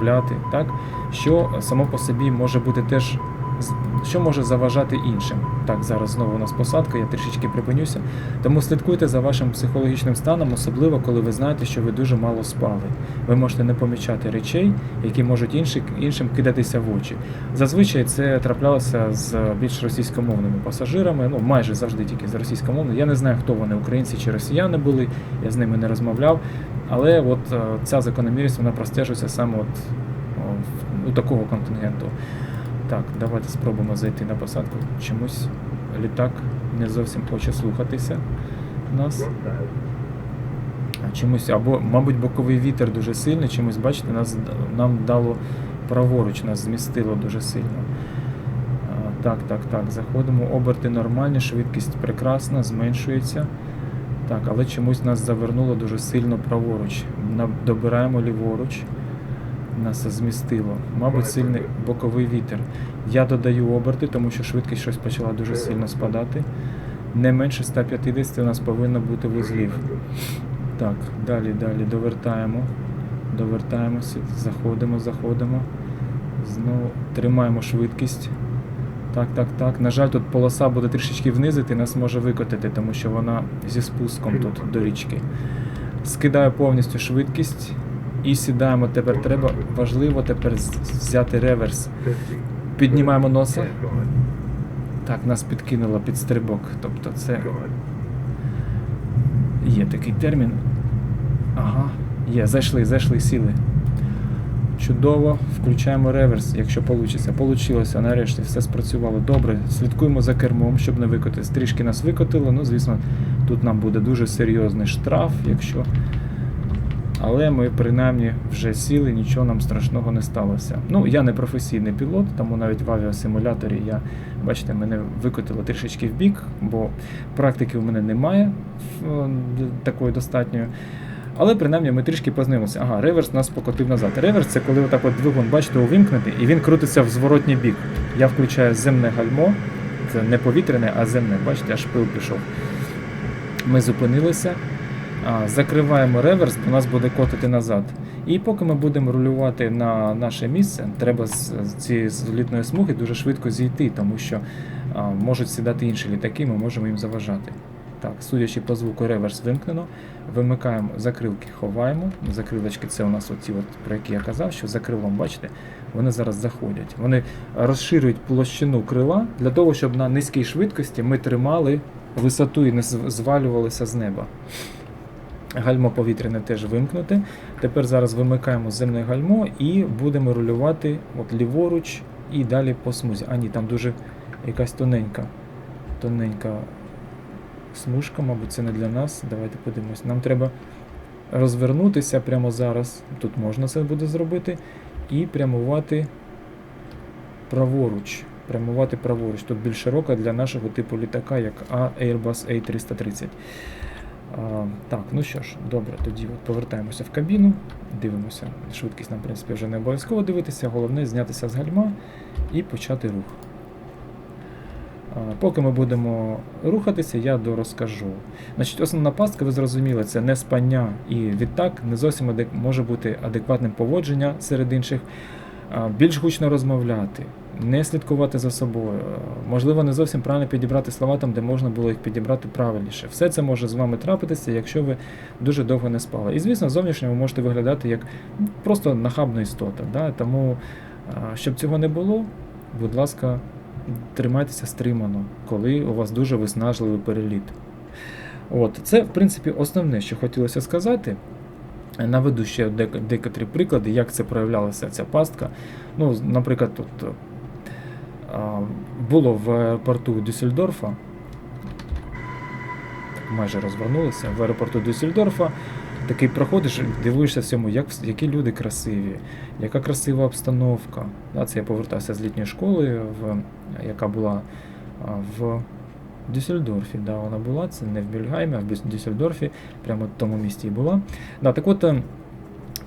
розмовляти, так? що само по собі може бути теж. Що може заважати іншим? Так, зараз знову у нас посадка, я трішечки припинюся. Тому слідкуйте за вашим психологічним станом, особливо коли ви знаєте, що ви дуже мало спали. Ви можете не помічати речей, які можуть інші, іншим кидатися в очі. Зазвичай це траплялося з більш російськомовними пасажирами, ну майже завжди тільки з російськомовними. Я не знаю, хто вони, українці чи росіяни були, я з ними не розмовляв. Але от е, ця закономірність вона простежується саме от, у такого контингенту. Так, давайте спробуємо зайти на посадку. Чомусь літак не зовсім хоче слухатися нас. Чомусь, або, мабуть, боковий вітер дуже сильний, чомусь, бачите, нас, нам дало праворуч, нас змістило дуже сильно. Так, так, так, заходимо. Оберти нормальні, швидкість прекрасна, зменшується. Так, але чомусь нас завернуло дуже сильно праворуч. Добираємо ліворуч. Нас змістило. Мабуть, сильний боковий вітер. Я додаю оберти, тому що швидкість щось почала дуже сильно спадати. Не менше 150 у нас повинно бути вузлів. Так, далі, далі довертаємо. Довертаємося, заходимо, заходимо. Знову тримаємо швидкість. Так, так, так. На жаль, тут полоса буде трішечки внизити, нас може викотити, тому що вона зі спуском тут до річки. Скидаю повністю швидкість і сідаємо. Тепер треба. Важливо тепер взяти реверс. Піднімаємо носа. Так, нас підкинуло під стрибок. Тобто це є такий термін. Ага, є, зайшли, зайшли, сіли. Чудово, включаємо реверс, якщо вийде. Получилося, нарешті все спрацювало добре. Слідкуємо за кермом, щоб не викотити. Трішки нас викотило, ну, звісно, тут нам буде дуже серйозний штраф, якщо. Але ми принаймні вже сіли, нічого нам страшного не сталося. Ну, я не професійний пілот, тому навіть в авіасимуляторі я, бачите, мене викотило трішечки в бік, бо практики в мене немає е, такої достатньої. Але принаймні ми трішки познайомилися. Ага, реверс нас покотив назад. Реверс це коли отак от двигун, бачите, увімкнути, і він крутиться в зворотній бік. Я включаю земне гальмо, це не повітряне, а земне. Бачите, аж пил пішов. Ми зупинилися, закриваємо реверс, бо нас буде котити назад. І поки ми будемо рулювати на наше місце, треба з цієї злітної смуги дуже швидко зійти, тому що а, можуть сідати інші літаки, ми можемо їм заважати. Так, судячи по звуку, реверс вимкнено. Вимикаємо закрилки, ховаємо. Закрилочки це у нас оці, от, про які я казав, що за крилом, бачите, вони зараз заходять. Вони розширюють площину крила для того, щоб на низькій швидкості ми тримали висоту і не звалювалися з неба. Гальмо повітряне теж вимкнуте. Тепер зараз вимикаємо земне гальмо і будемо рулювати от ліворуч і далі по смузі. А ні, там дуже якась тоненька, тоненька смужка, мабуть, це не для нас. Давайте подивимось. Нам треба розвернутися прямо зараз. Тут можна це буде зробити. І прямувати праворуч. Прямувати праворуч. Тут більш широка для нашого типу літака, як Airbus A330. Так, ну що ж, добре, тоді от повертаємося в кабіну, дивимося. Швидкість нам, в принципі, вже не обов'язково дивитися. Головне знятися з гальма і почати рух. Поки ми будемо рухатися, я дорозкажу. Значить, основна пастка, ви зрозуміли, це не спання і відтак не зовсім адек- може бути адекватним поводження серед інших. Більш гучно розмовляти, не слідкувати за собою, можливо, не зовсім правильно підібрати слова там, де можна було їх підібрати правильніше. Все це може з вами трапитися, якщо ви дуже довго не спали. І звісно, зовнішньо ви можете виглядати як ну, просто нахабна істота. Да? Тому, щоб цього не було, будь ласка, тримайтеся стримано, коли у вас дуже виснажливий переліт. От, це, в принципі, основне, що хотілося сказати. Наведу ще декотрі приклади, як це проявлялася ця пастка. Ну, наприклад, тут було в аеропорту Дюссельдорфа. Майже розвернулися. В аеропорту Дюссельдорфа такий проходиш, дивуєшся всьому, як, які люди красиві, яка красива обстановка. Це я повертався з літньої школи, в, яка була в Дюссельдорфі. Да, вона була, це не в Бюльгаймі, а в Дюссельдорфі, прямо в тому місті і була. Да, так от е,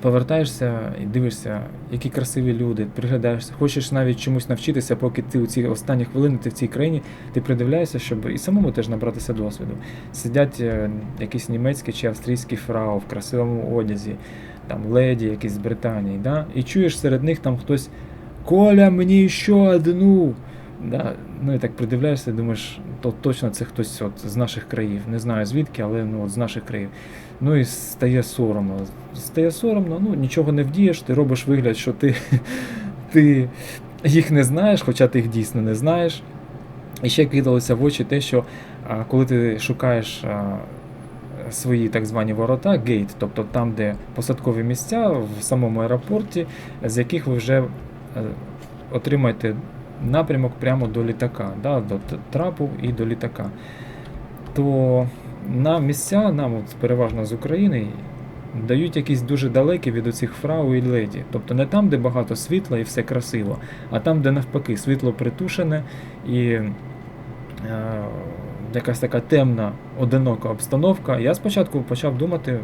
повертаєшся і дивишся, які красиві люди, приглядаєшся, хочеш навіть чомусь навчитися, поки ти у ці останні хвилини ти в цій країні, ти придивляєшся, щоб і самому теж набратися досвіду. Сидять е, якісь німецькі чи австрійські фрау в красивому одязі. там леді якісь з Британії, да? і чуєш серед них там хтось Коля, мені ще одну. Да? Ну і так придивляєшся, думаєш, то точно це хтось от з наших країв. Не знаю звідки, але ну, от з наших країв. Ну і стає соромно. Стає соромно, ну нічого не вдієш, ти робиш вигляд, що ти, ти їх не знаєш, хоча ти їх дійсно не знаєш. І ще кидалося в очі те, що а, коли ти шукаєш а, свої так звані ворота, гейт, тобто там, де посадкові місця в самому аеропорті, з яких ви вже е, отримаєте напрямок прямо до літака, да, до трапу і до літака, то нам місця, нам от переважно з України, дають якісь дуже далекі від оцих фрау і леді. Тобто не там, де багато світла і все красиво, а там, де навпаки світло притушене і е, якась така темна, одинока обстановка. Я спочатку почав думати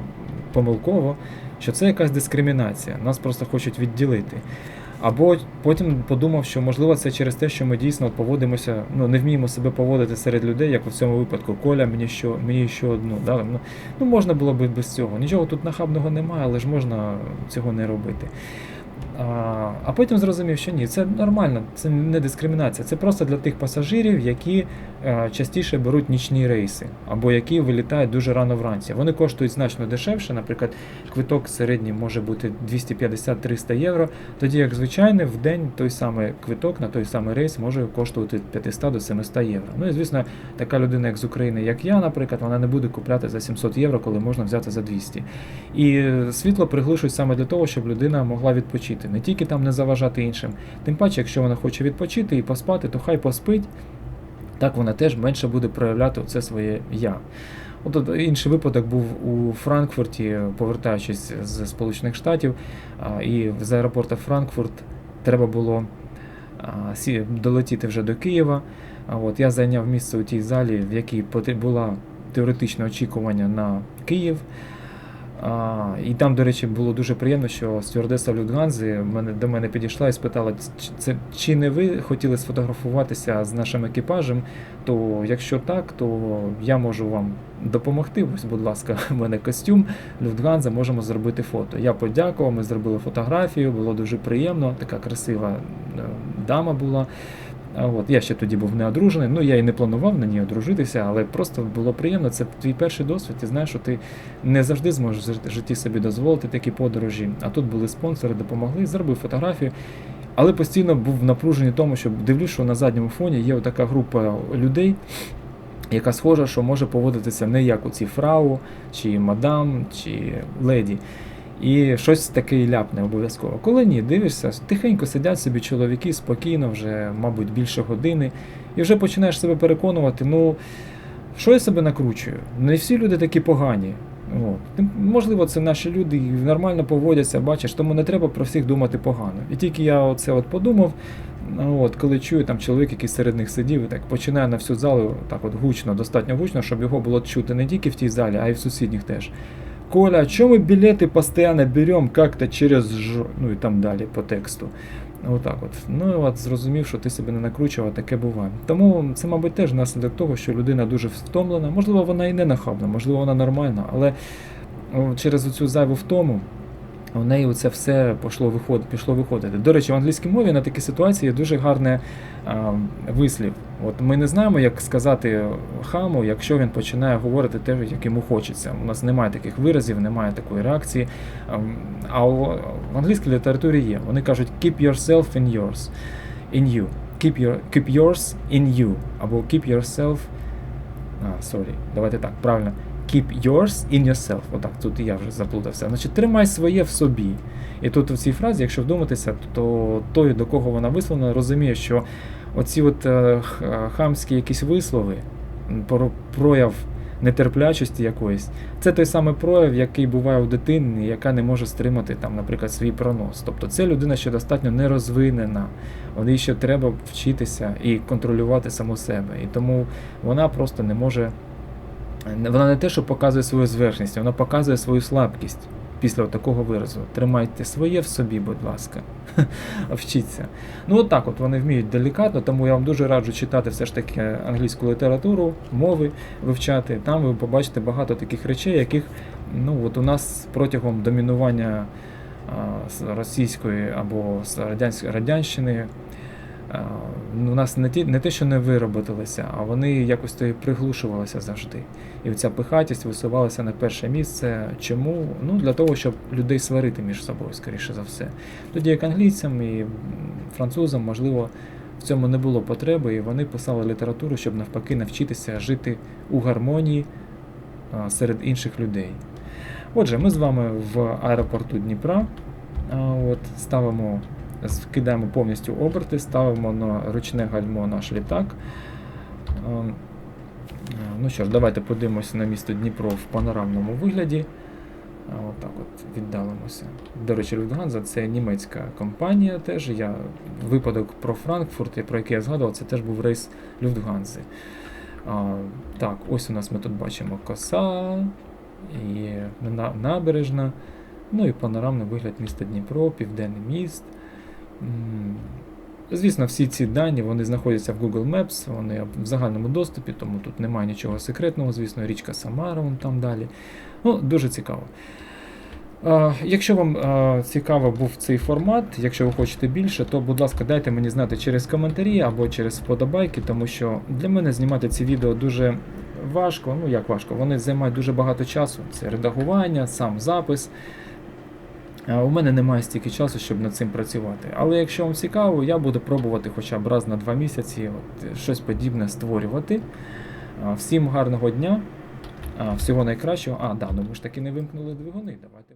помилково, що це якась дискримінація. Нас просто хочуть відділити. Або потім подумав, що можливо це через те, що ми дійсно поводимося, ну не вміємо себе поводити серед людей, як у цьому випадку. Коля, мені що, мені ще одну. дали. Ну, ну можна було б без цього. Нічого тут нахабного немає, але ж можна цього не робити. А, потім зрозумів, що ні, це нормально, це не дискримінація. Це просто для тих пасажирів, які е, частіше беруть нічні рейси, або які вилітають дуже рано вранці. Вони коштують значно дешевше. Наприклад, квиток середній може бути 250-300 євро. Тоді як звичайний в день той самий квиток на той самий рейс може коштувати 500 до 700 євро. Ну і звісно, така людина, як з України, як я, наприклад, вона не буде купляти за 700 євро, коли можна взяти за 200. І е, світло приглушують саме для того, щоб людина могла відпочити, не тільки там не заважати іншим. Тим паче, якщо вона хоче відпочити і поспати, то хай поспить. Так вона теж менше буде проявляти це своє я. От інший випадок був у Франкфурті, повертаючись з Сполучених Штатів, і з аеропорту Франкфурт треба було долетіти вже до Києва. От я зайняв місце у тій залі, в якій була теоретичне очікування на Київ. А, і там, до речі, було дуже приємно, що стюардеса Людганзи мене, до мене підійшла і спитала, «Чи- це, чи не ви хотіли сфотографуватися з нашим екіпажем, то якщо так, то я можу вам допомогти. Ось, будь ласка, в мене костюм Люфтганза, можемо зробити фото. Я подякував, ми зробили фотографію, було дуже приємно, така красива е, дама була. От, я ще тоді був не одружений, ну я і не планував на ній одружитися, але просто було приємно. Це твій перший досвід. Ти знаєш, що ти не завжди зможеш в житті собі дозволити такі подорожі. А тут були спонсори, допомогли, зробив фотографію. Але постійно був в напруженні тому, що дивлюсь, що на задньому фоні є така група людей, яка схожа, що може поводитися не як у ці фрау, чи мадам, чи леді. І щось таке ляпне обов'язково. Коли ні, дивишся, тихенько сидять собі чоловіки спокійно, вже, мабуть, більше години, і вже починаєш себе переконувати, ну, що я себе накручую? Не всі люди такі погані. От. Можливо, це наші люди і нормально поводяться, бачиш, тому не треба про всіх думати погано. І тільки я оце от подумав, от, коли чую там чоловік, який серед них сидів, і так починає на всю залу так от гучно, достатньо гучно, щоб його було чути не тільки в тій залі, а й в сусідніх теж. Коля, а чому ми білети постійно беремо как-то через ж... ну і там далі по тексту. Отак от. Ну і от зрозумів, що ти себе не накручував, таке буває. Тому це, мабуть, теж наслідок того, що людина дуже втомлена. Можливо, вона і не нахабна, можливо, вона нормальна, але через цю зайву втому у неї це все пішло, виход, пішло виходити. До речі, в англійській мові на такі ситуації є дуже гарний вислів. От ми не знаємо, як сказати хаму, якщо він починає говорити те, як йому хочеться. У нас немає таких виразів, немає такої реакції. А в англійській літературі є. Вони кажуть keep yourself in yours, in you. Keep, your, keep yours in you. Або keep yourself. А, sorry, давайте так, правильно. Keep yours in yourself. Отак, тут я вже заплутався. Значить, тримай своє в собі. І тут в цій фразі, якщо вдуматися, то той, до кого вона висловлена, розуміє, що оці от е, хамські якісь вислови, про- прояв нетерплячості якоїсь, це той самий прояв, який буває у дитини, яка не може стримати там, наприклад, свій пронос. Тобто це людина, що достатньо нерозвинена, їй ще треба вчитися і контролювати саму себе. І тому вона просто не може. Вона не те, що показує свою зверхність, вона показує свою слабкість після такого виразу. Тримайте своє в собі, будь ласка. Вчіться. Ну, от так от вони вміють делікатно, тому я вам дуже раджу читати все ж таки англійську літературу, мови вивчати. Там ви побачите багато таких речей, яких ну, от у нас протягом домінування з російської або з радянської радянщини. А, ну, У нас не, ті, не те, що не вироботилися, а вони якось то і приглушувалися завжди. І ця пихатість висувалася на перше місце. Чому? Ну, для того, щоб людей сварити між собою, скоріше за все. Тоді як англійцям і французам, можливо, в цьому не було потреби, і вони писали літературу, щоб навпаки навчитися жити у гармонії серед інших людей. Отже, ми з вами в аеропорту Дніпра. От, ставимо, з- кидаємо повністю оберти, ставимо на ручне гальмо наш літак. А, Ну що ж, давайте подивимося на місто Дніпро в панорамному вигляді. Отак от віддалимося. До речі, Люфтганза це німецька компанія теж. Я випадок про Франкфурт, про який я згадував, це теж був рейс Люфтганзи. А, так, ось у нас ми тут бачимо коса, і набережна, ну і панорамний вигляд міста Дніпро, Південний міст. Звісно, всі ці дані вони знаходяться в Google Maps, вони в загальному доступі, тому тут немає нічого секретного, звісно, річка Самара, вон там далі. Ну, дуже цікаво. Якщо вам цікаво був цей формат, якщо ви хочете більше, то будь ласка, дайте мені знати через коментарі або через вподобайки, тому що для мене знімати ці відео дуже важко. Ну як важко, вони займають дуже багато часу. Це редагування, сам запис. У мене немає стільки часу, щоб над цим працювати. Але якщо вам цікаво, я буду пробувати хоча б раз на два місяці от, щось подібне створювати. Всім гарного дня, всього найкращого. А, да, ну ми ж таки не вимкнули двигуни. Давайте.